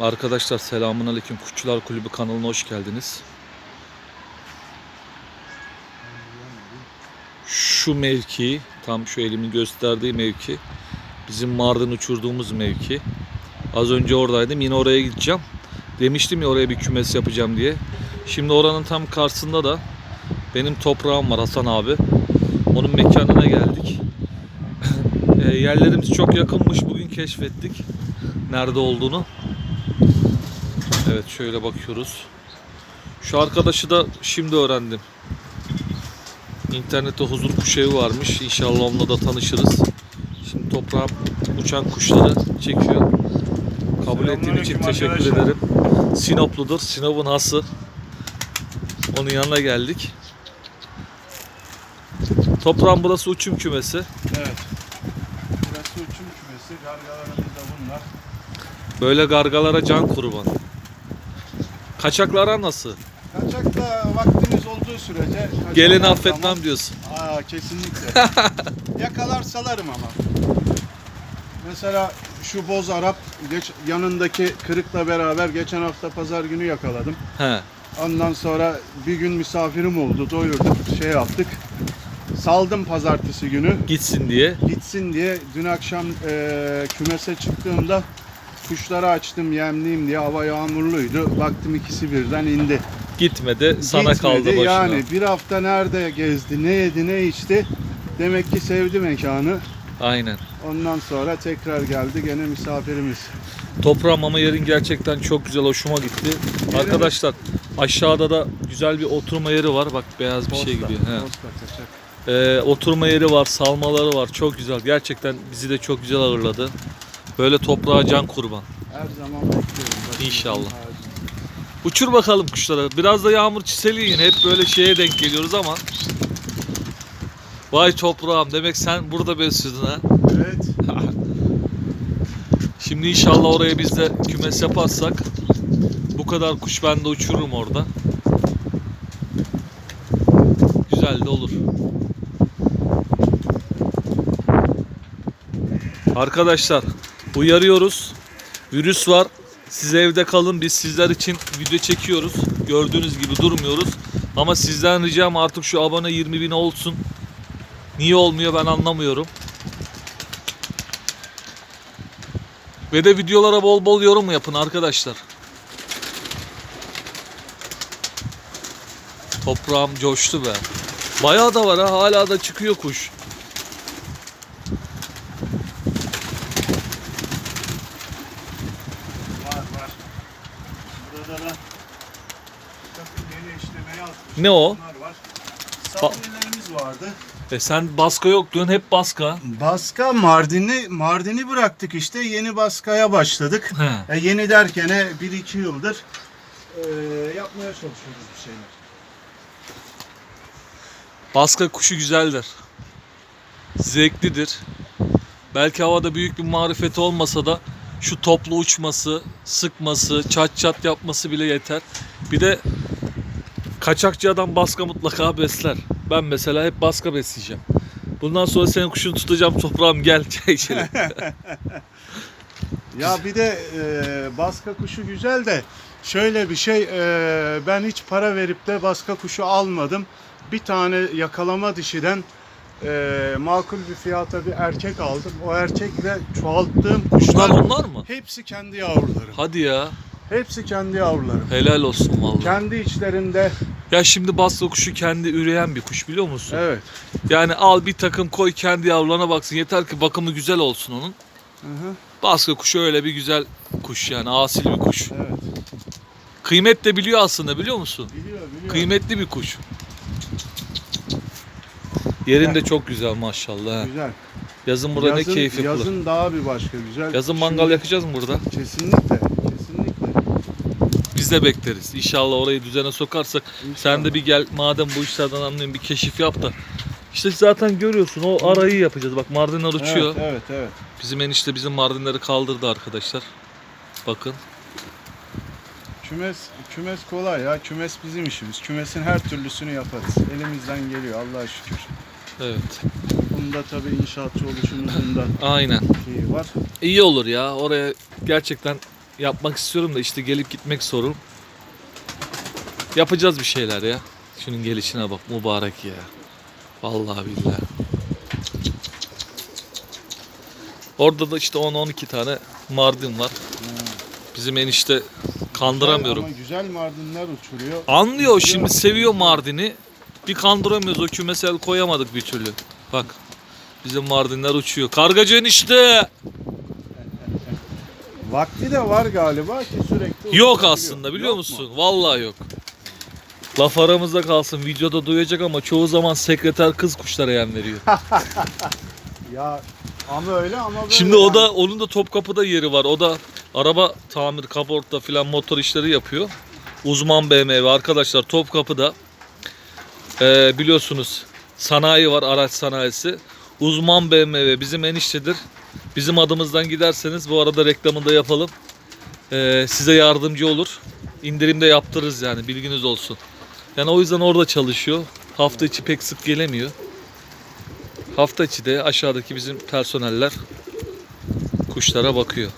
Arkadaşlar selamun aleyküm. Kuşçular Kulübü kanalına hoş geldiniz. Şu mevki, tam şu elimin gösterdiği mevki bizim Mardin uçurduğumuz mevki. Az önce oradaydım. Yine oraya gideceğim. Demiştim ya oraya bir kümes yapacağım diye. Şimdi oranın tam karşısında da benim toprağım var Hasan abi. Onun mekanına geldik. E, yerlerimiz çok yakınmış. Bugün keşfettik nerede olduğunu. Evet şöyle bakıyoruz. Şu arkadaşı da şimdi öğrendim. İnternette huzur kuşu evi varmış. İnşallah onunla da tanışırız. Şimdi toprağım uçan kuşları çekiyor. Kabul ettiğin için teşekkür arkadaşlar. ederim. Sinopludur. Sinop'un hası. Onun yanına geldik. Toprağın burası uçum kümesi. Evet. Burası uçum kümesi. Gargalarımız da bunlar. Böyle gargalara can kurban. Kaçaklara nasıl? Kaçakta vaktiniz olduğu sürece her affetmem zaman- diyorsun. Aa kesinlikle. Yakalar salarım ama. Mesela şu boz Arap geç, yanındaki kırıkla beraber geçen hafta pazar günü yakaladım. He. Ondan sonra bir gün misafirim oldu. Doyurduk, şey yaptık. Saldım pazartesi günü. Gitsin diye. gitsin diye dün akşam e, kümese çıktığımda kuşları açtım yemleyeyim diye hava yağmurluydu. Baktım ikisi birden indi. Gitmedi. Sana Gitmedi. kaldı başına. Yani bir hafta nerede gezdi, ne yedi, ne içti. Demek ki sevdi mekanı. Aynen. Ondan sonra tekrar geldi gene misafirimiz. Toprağım ama yerin gerçekten çok güzel. Hoşuma gitti. Arkadaşlar aşağıda da güzel bir oturma yeri var. Bak beyaz bir şey Posta, gidiyor. He. posta kaçak. Ee, oturma yeri var. Salmaları var. Çok güzel. Gerçekten bizi de çok güzel ağırladı. Böyle toprağa can kurban. Her zaman bekliyorum. Bakın, İnşallah. Uçur bakalım kuşlara. Biraz da yağmur çiseli yine. Hep böyle şeye denk geliyoruz ama. Vay toprağım. Demek sen burada besliyordun ha. Evet. Şimdi inşallah oraya biz de kümes yaparsak bu kadar kuş ben de uçururum orada. Güzel de olur. Arkadaşlar uyarıyoruz. Virüs var. Siz evde kalın. Biz sizler için video çekiyoruz. Gördüğünüz gibi durmuyoruz. Ama sizden ricam artık şu abone 20 bin olsun. Niye olmuyor ben anlamıyorum. Ve de videolara bol bol yorum yapın arkadaşlar. Toprağım coştu be. Bayağı da var ha hala da çıkıyor kuş. Var var. Burada da takım yeni işlemeye atmış. Ne o? Var. Vardı. E sen baska yok diyorsun hep baska. Baska Mardin'i Mardin'i bıraktık işte yeni baskaya başladık. He. E, yeni derkene 1-2 yıldır e, yapmaya çalışıyoruz bir şeyler. Baska kuşu güzeldir. Zevklidir. Belki havada büyük bir marifeti olmasa da şu toplu uçması, sıkması, çat çat yapması bile yeter. Bir de kaçakçı adam baska mutlaka besler. Ben mesela hep baska besleyeceğim. Bundan sonra senin kuşunu tutacağım toprağım gel çay içelim. Ya bir de e, baska kuşu güzel de şöyle bir şey e, ben hiç para verip de baska kuşu almadım. Bir tane yakalama dişiden e, makul bir fiyata bir erkek aldım. O erkekle çoğalttığım Bunlar kuşlar onlar mı? hepsi kendi yavrularım. Hadi ya. Hepsi kendi yavrularım. Helal olsun vallahi. Kendi içlerinde Ya şimdi baska kuşu kendi üreyen bir kuş biliyor musun? evet. Yani al bir takım koy kendi yavrularına baksın. Yeter ki bakımı güzel olsun onun. Hı hı, Baska kuşu öyle bir güzel kuş yani asil bir kuş. evet. Kıymet de biliyor aslında biliyor musun? Biliyor biliyor. Kıymetli bir kuş. Yerin de çok güzel maşallah. ha. Güzel. Yazın burada yazın, ne keyif yapılır. Yazın daha bir başka güzel. Yazın Şimdi- mangal yakacağız mı burada? Kesinlikle. Biz de bekleriz. İnşallah orayı düzene sokarsak. Sen de bir gel madem bu işlerden anlıyorsun bir keşif yap da. İşte zaten görüyorsun o arayı yapacağız. Bak Mardinler uçuyor. Evet, evet, evet. Bizim enişte bizim Mardinleri kaldırdı arkadaşlar. Bakın. Kümes kümes kolay ya. Kümes bizim işimiz. Kümesin her türlüsünü yaparız. Elimizden geliyor Allah'a şükür. Evet. Bunda tabii inşaatçı oluşumuzun da Aynen. şeyi var. İyi olur ya. Oraya gerçekten yapmak istiyorum da işte gelip gitmek sorun. Yapacağız bir şeyler ya. Şunun gelişine bak mübarek ya. Vallahi billahi. Orada da işte 10-12 tane mardin var. Bizim enişte kandıramıyorum. Ama güzel mardinler uçuruyor. Anlıyor şimdi seviyor Mardin'i. Bir kandıramıyoruz o kümesel koyamadık bir türlü. Bak bizim Mardinler uçuyor. Kargacı enişte. Vakti de var galiba ki sürekli Yok aslında biliyor Yok musun? mu? Vallahi yok. Laf aramızda kalsın videoda duyacak ama çoğu zaman sekreter kız kuşlara yem veriyor. Ya ama öyle ama böyle. Şimdi o yani. da onun da Topkapı'da yeri var. O da araba tamir, kaporta filan motor işleri yapıyor. Uzman BMW arkadaşlar Topkapı'da eee, biliyorsunuz sanayi var araç sanayisi. Uzman BMW bizim eniştedir. Bizim adımızdan giderseniz bu arada reklamını da yapalım. Eee, size yardımcı olur. İndirim de yaptırırız yani bilginiz olsun. Yani o yüzden orada çalışıyor. Hafta içi pek sık gelemiyor. Hafta içi de aşağıdaki bizim personeller kuşlara bakıyor.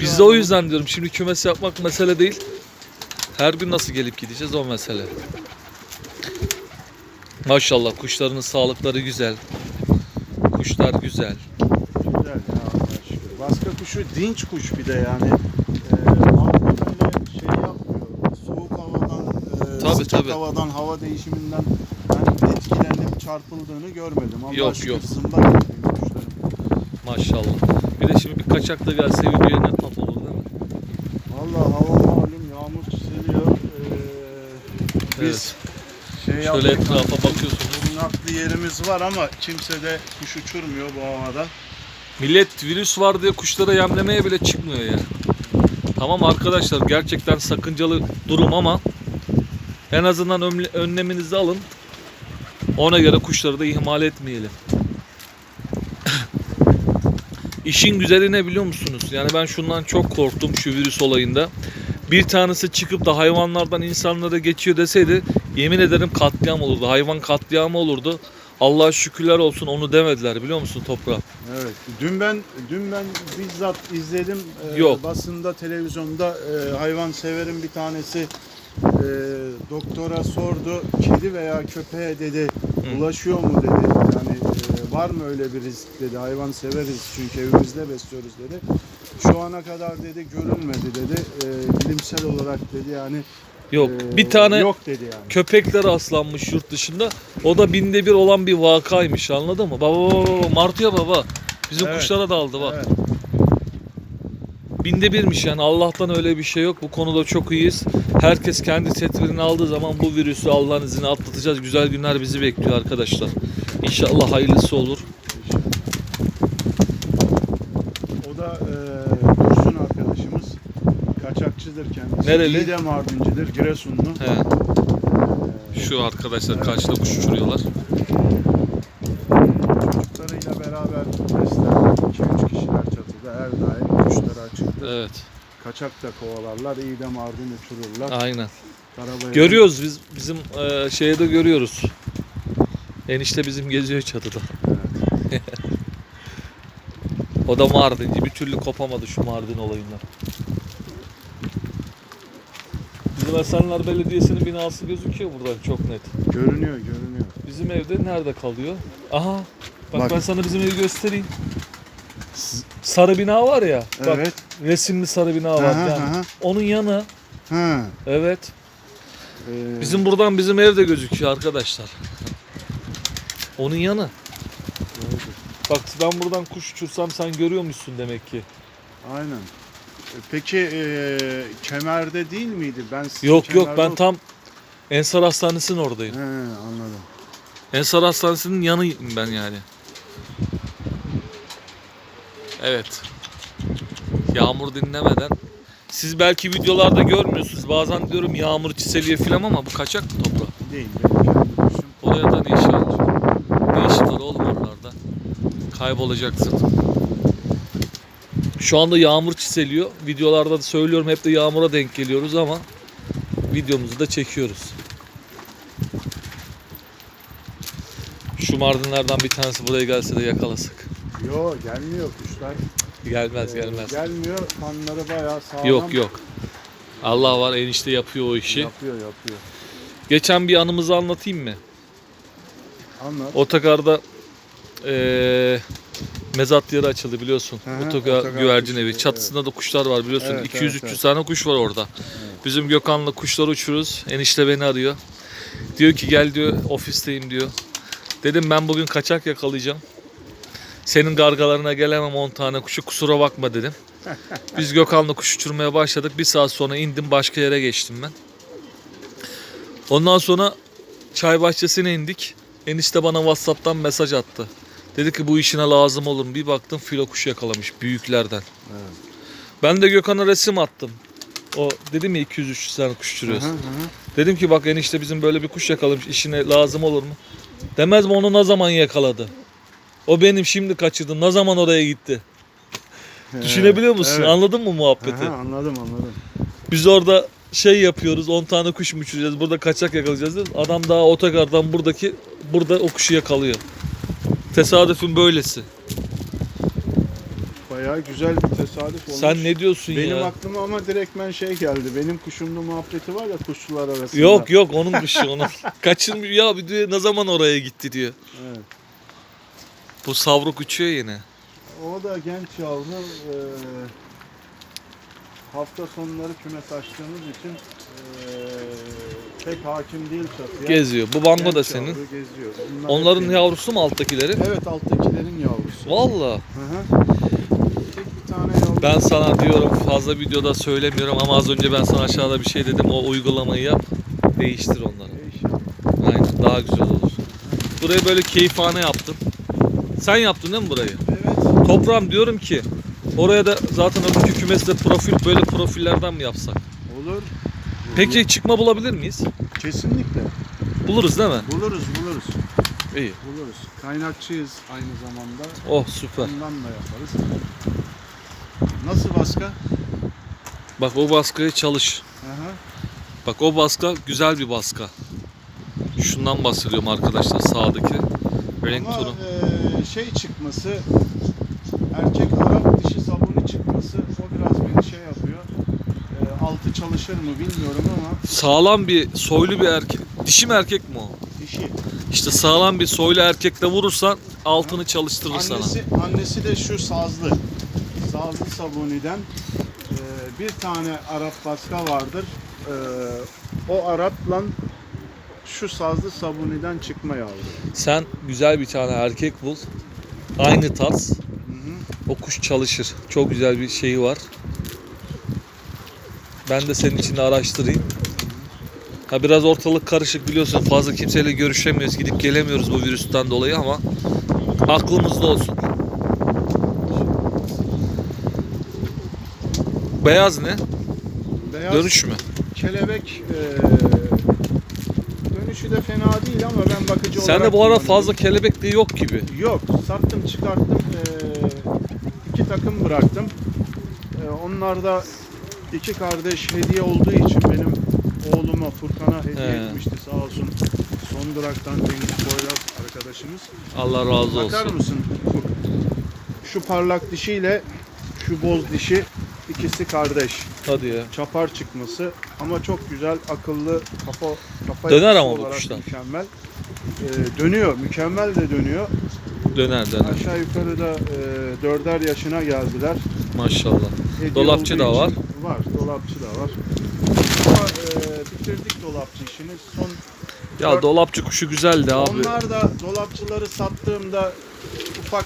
Biz de o yüzden diyorum şimdi kümes yapmak mesele değil. Her gün nasıl gelip gideceğiz o mesele. Maşallah kuşların sağlıkları güzel. Kuşlar güzel. Baska kuşu dinç kuş bir de yani. Ee, şey yapmıyor. Soğuk havadan, e, Tabii, sıcak tabii. havadan, hava değişiminden yani etkilenip çarpıldığını görmedim. Allah'a Yok, şükür yok. zımba. Maşallah. Bir de şimdi bir kaçak da gelse videoya ne tat olur değil mi? Valla hava malum yağmur çiseliyor. Ee, biz şey Şöyle etrafa bakıyorsunuz. Bulunaklı yerimiz var ama kimse de kuş uçurmuyor bu havada. Millet virüs var diye kuşlara yemlemeye bile çıkmıyor ya. Tamam arkadaşlar gerçekten sakıncalı durum ama en azından önle- önleminizi alın. Ona göre kuşları da ihmal etmeyelim. İşin güzeli ne biliyor musunuz? Yani ben şundan çok korktum şu virüs olayında. Bir tanesi çıkıp da hayvanlardan insanlara geçiyor deseydi yemin ederim katliam olurdu. Hayvan katliamı olurdu. Allah'a şükürler olsun onu demediler biliyor musun toprağa? Evet. Dün ben dün ben bizzat izledim. Ee, Yok. Basında, televizyonda e, hayvan severin bir tanesi e, doktora sordu. Kedi veya köpeğe dedi Hı. ulaşıyor mu dedi. Yani e, var mı öyle bir risk dedi. Hayvan severiz çünkü evimizde besliyoruz dedi. Şu ana kadar dedi görünmedi dedi. E, bilimsel olarak dedi yani. Yok. e, bir tane yok dedi yani. köpekler aslanmış yurt dışında. O da binde bir olan bir vakaymış anladın mı? Baba baba baba martıya baba. Bizim Evet. kuşlara daldı bak. Evet. Binde birmiş yani Allah'tan öyle bir şey yok. Bu konuda çok iyiyiz. Herkes kendi tedbirini aldığı zaman bu virüsü Allah'ın izniyle atlatacağız. Güzel günler bizi bekliyor arkadaşlar. İnşallah hayırlısı olur. O da e, Dursun arkadaşımız. Kaçakçıdır kendisi. Nereli? İyi de Mardincidir, Giresunlu. He. Şu arkadaşlar karşıda kuş uçuruyorlar. çocuklarıyla beraber besler. 2-3 kişiler çatıda her daim kuşları açıktır. Evet. Kaçak da kovalarlar, iyi de Mardin uçururlar. Aynen. Karabayır'ın- Görüyoruz biz bizim e, şeyde görüyoruz. Enişte bizim geziyor çatıda. o da Mardinci. Bir türlü kopamadı şu Mardin olayından. Bizim Esenler Belediyesi'nin binası gözüküyor buradan çok net. Görünüyor, görünüyor. Bizim evde nerede kalıyor? Aha. Bak, Bak. ben sana bizim evi göstereyim. Sarı bina var ya. Bak Evet. resimli sarı bina var. Aha, yani. aha. Onun yanı. Ha. Evet. e, Bizim buradan bizim ev de gözüküyor arkadaşlar. Onun yanı. doğrudur. Bak ben buradan kuş uçursam sen görüyormuşsun demek ki. Aynen. Peki e, kemerde değil miydi? Ben sizin Yok yok kemerde ben ot- tam Ensar Hastanesi'nin oradayım. He, anladım. Ensar Hastanesi'nin yanıyım ben yani. Evet. Yağmur dinlemeden. Siz belki videolarda görmüyorsunuz. Bazen diyorum yağmur çiseliyor filan ama bu kaçak mı toprağı? Değil, benim kendi kuşum. Oraya da ne işi var? Ne işi var oğlum oralarda? Kaybolacaksın. Şu anda yağmur çiseliyor. Videolarda da söylüyorum hep de yağmura denk geliyoruz ama videomuzu da çekiyoruz. Şu mardinlerden bir tanesi buraya gelse de yakalasak. Yo gelmiyor kuşlar. Gelmez Ee, gelmez. Gelmiyor. Kanları bayağı sağlam. Yok yok. Allah var enişte yapıyor o işi. Yapıyor yapıyor. Geçen bir anımızı anlatayım mı? Anlat. Otogarda eee mezat yeri açıldı biliyorsun. Hı hı, otogar güvercin evi. Çatısında da kuşlar var biliyorsun. Evet, 200-300 evet, evet. tane kuş var orada. Bizim Gökhan'la kuşları uçururuz. Enişte beni arıyor. Diyor ki gel diyor ofisteyim diyor. Dedim ben bugün kaçak yakalayacağım. Senin gargalarına gelemem 10 tane kuşu kusura bakma dedim. Biz Gökhan'la kuş uçurmaya başladık. Bir saat sonra indim başka yere geçtim ben. Ondan sonra çay bahçesine indik. Enişte bana Whatsapp'tan mesaj attı. Dedi ki bu işine lazım olur? Bir baktım filo kuşu yakalamış büyüklerden. Evet. Ben de Gökhan'a resim attım. O dedim ya 200-300 tane kuş uçuruyoruz. Hı hı hı. Dedim ki bak enişte bizim böyle bir kuş yakalamış işine lazım olur mu? Demez mi onu ne zaman yakaladı? O benim şimdi kaçırdım. Ne zaman oraya gitti? Düşünebiliyor musun? Evet. Anladın mı muhabbeti? Aha, anladım anladım. Biz orada şey yapıyoruz 10 tane kuş mu uçuracağız burada kaçak yakalayacağız diyoruz. Adam daha otogardan buradaki burada o kuşu yakalıyor. Tesadüfün böylesi. Bayağı güzel bir tesadüf olmuş. Sen ne diyorsun Benim ya? aklıma ama direktmen şey geldi. Benim kuşumlu muhabbeti var ya kuşçular arasında. Yok yok onun kuşu onun. Kaçırmış ya bir diyor ne zaman oraya gitti diyor. Evet. Bu savruk uçuyor yine. O da genç yavru. eee, hafta sonları kümes açtığımız için eee, pek hakim değil çatıya. Geziyor. Bu bango da senin. yavru geziyor. Bunlar Onların hep yavrusu mu alttakileri? Evet alttakilerin yavrusu. Valla. Hı hı. Tek bir tane yavru. Ben sana diyorum fazla videoda söylemiyorum ama az önce ben sana aşağıda bir şey dedim. O uygulamayı yap. Değiştir onları. Değişik. Aynen daha güzel olur. Burayı böyle keyifhane yaptım. Sen yaptın değil mi burayı? Evet. Toprağım diyorum ki oraya da zaten öbürkü kümeste profil böyle profillerden mi yapsak? Olur. Peki çıkma bulabilir miyiz? Kesinlikle. Buluruz değil mi? Buluruz buluruz. İyi. Buluruz. Kaynakçıyız aynı zamanda. Oh süper. Ondan da yaparız. Nasıl baska? Bak o baskıya çalış. Aha. Bak o baska güzel bir baska. Şundan bahsediyorum arkadaşlar sağdaki. Renk Ama tonu. eee, şey çıkması, erkek Arap dişi sabunu çıkması o biraz beni şey yapıyor. Eee, altı çalışır mı bilmiyorum ama Sağlam bir soylu bir erkek. Dişi mi erkek mi o? dişi. İşte sağlam bir soylu erkekle vurursan altını çalıştırır sana. Annesi, annesi de şu sazlı. Sazlı sabuniden eee, bir tane Arap baska vardır. Eee, o Arap'la şu sazlı sabuniden çıkma yavru. Sen güzel bir tane erkek bul. Aynı tarz. Hı hı. O kuş çalışır. Çok güzel bir şeyi var. Ben de senin için de araştırayım. Ha biraz ortalık karışık biliyorsun. Fazla kimseyle görüşemiyoruz. Gidip gelemiyoruz bu virüsten dolayı ama aklımızda olsun. Beyaz ne? Beyaz Dönüş mü? kelebek eee, dönüşü de fena değil ama ben bakıcı olarak Sende bu ara kullanıyorum. fazla kelebek de yok gibi. Yok, sattım çıkarttım. Ee, iki takım bıraktım. Ee, onlar da iki kardeş hediye olduğu için benim oğluma Furkan'a hediye He. etmişti sağ olsun. Son duraktan Cengiz Boylaz arkadaşımız. Allah razı Bakar olsun. mısın? Şu parlak dişiyle şu boz dişi ikisi kardeş. Hadi ya. Çapar çıkması ama çok güzel, akıllı, kafa kafa Döner ama bu kuşlar. Mükemmel. Ee, dönüyor, mükemmel de dönüyor. Döner döner. Aşağı yukarı da e, dörder yaşına geldiler. Maşallah. Hediye Dolapçı da var. Var, dolapçı da var. Ama e, bitirdik dolapçı işini. Son Ya Dört- dolapçı kuşu güzeldi abi. onlar da dolapçıları sattığımda ufak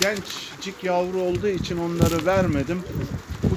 gençcik yavru olduğu için onları vermedim.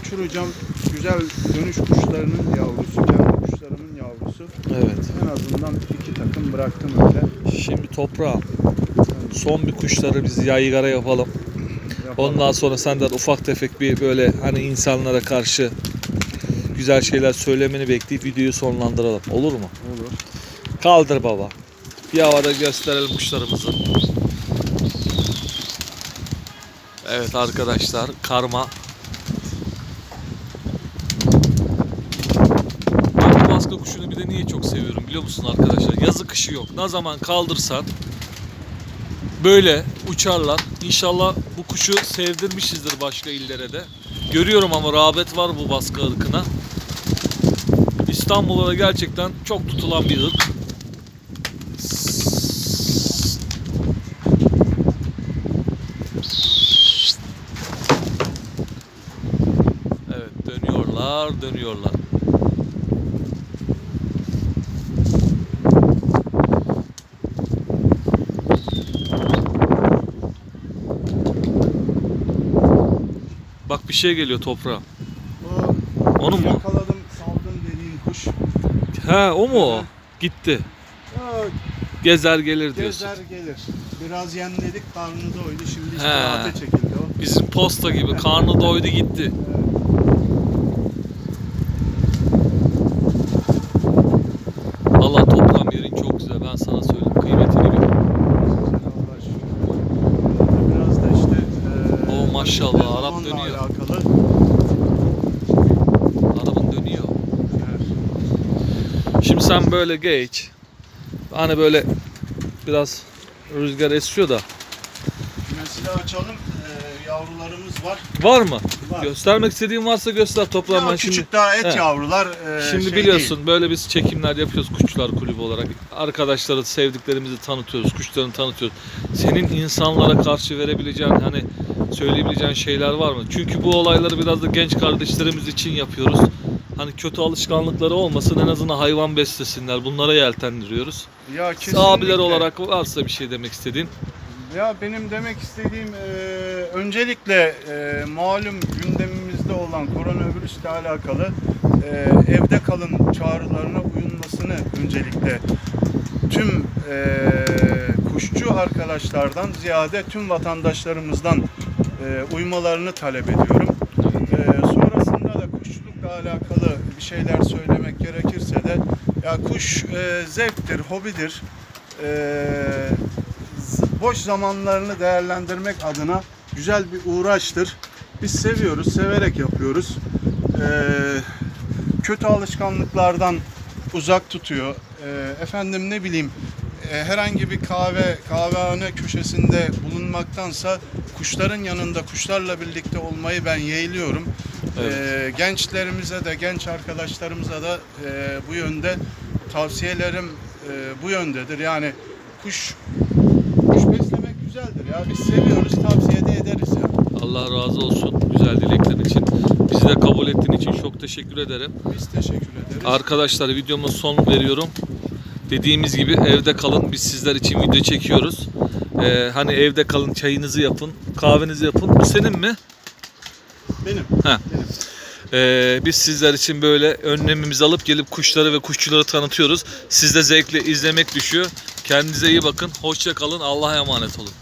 Uçuracağım güzel dönüş kuşlarının yavrusu, kendi kuşlarımın yavrusu. Evet. En azından iki takım bıraktım öyle. Şimdi toprağım. Son bir kuşları biz yaygara yapalım. Ondan sonra senden ufak tefek bir böyle hani insanlara karşı güzel şeyler söylemeni bekleyip videoyu sonlandıralım. Olur mu? Olur. Kaldır baba. Bir havada gösterelim kuşlarımızı. Evet arkadaşlar karma. Ben bu baska kuşunu bir de niye çok seviyorum biliyor musun arkadaşlar? Yazı kışı yok. Ne zaman kaldırsan böyle uçarlar. İnşallah bu kuşu sevdirmişizdir başka illere de. Görüyorum ama rağbet var bu baskı ırkına. İstanbul'da da gerçekten çok tutulan bir ırk. Evet dönüyorlar dönüyorlar. Bir şey geliyor toprağa. O Onun mu? yakaladım saldım dediğin kuş. He o mu o? Gitti. Ya, Gezer gelir diyorsun. gezer gelir. Biraz yemledik karnı doydu şimdi He. istirahate çekildi o. Bizim posta gibi karnı doydu gitti. Allah toprağım yerin çok güzel ben sana söyleyeyim kıymetini bil. Allah şükür. Biraz da işte eee, Oo, maşallah, Arap dönüyor. Alakalı. Arabın dönüyor. Şimdi sen böyle geç. Hani böyle biraz rüzgar esiyor da. Mesela açalım. Eee, yavrularımız var. Var mı? Var. Göstermek istediğin varsa göster toprağım Ya ben küçük şimdi. daha et He. yavrular. eee, Şimdi şey biliyorsun böyle biz çekimler yapıyoruz kuşçular kulübü olarak. Arkadaşları, sevdiklerimizi tanıtıyoruz, kuşlarını tanıtıyoruz. Senin insanlara karşı verebileceğin hani söyleyebileceğin şeyler var mı? Çünkü bu olayları biraz da genç kardeşlerimiz için yapıyoruz. Hani kötü alışkanlıkları olmasın en azından hayvan beslesinler. Bunlara yeltendiriyoruz. Ya Siz kesinlikle. abiler olarak varsa bir şey demek istediğin. Ya benim demek istediğim eee, öncelikle eee, malum gündemimizde olan koronavirüsle alakalı eee, evde kalın çağrılarına uyulmasını öncelikle tüm eee, kuşçu arkadaşlardan ziyade tüm vatandaşlarımızdan eee, uymalarını talep ediyorum. Eee, sonrasında da kuşçulukla alakalı bir şeyler söylemek gerekirse de ya kuş eee, zevktir, hobidir. Z- boş zamanlarını değerlendirmek adına güzel bir uğraştır. Biz seviyoruz, severek yapıyoruz. Ee, kötü alışkanlıklardan uzak tutuyor. Ee, efendim ne bileyim e, herhangi bir kahve kahvehane köşesinde bulunmaktansa kuşların yanında kuşlarla birlikte olmayı ben yeğliyorum. Ee, gençlerimize de genç arkadaşlarımıza da e, bu yönde tavsiyelerim e, bu yöndedir. Yani kuş kuş beslemek güzeldir ya. Biz seviyoruz, tavsiye de ederiz ya. Allah razı olsun güzel dileklerin için. Bizi de kabul ettiğin için çok teşekkür ederim. Biz teşekkür ederiz. Arkadaşlar videoma son veriyorum. Dediğimiz gibi evde kalın. Biz sizler için video çekiyoruz. Ee, hani evde kalın çayınızı yapın, kahvenizi yapın. Bu senin mi? Benim. Ha. Benim. Ee, biz sizler için böyle önlemimizi alıp gelip kuşları ve kuşçuları tanıtıyoruz. Siz de zevkle izlemek düşüyor. Kendinize iyi bakın. Hoşça kalın. Allah'a emanet olun.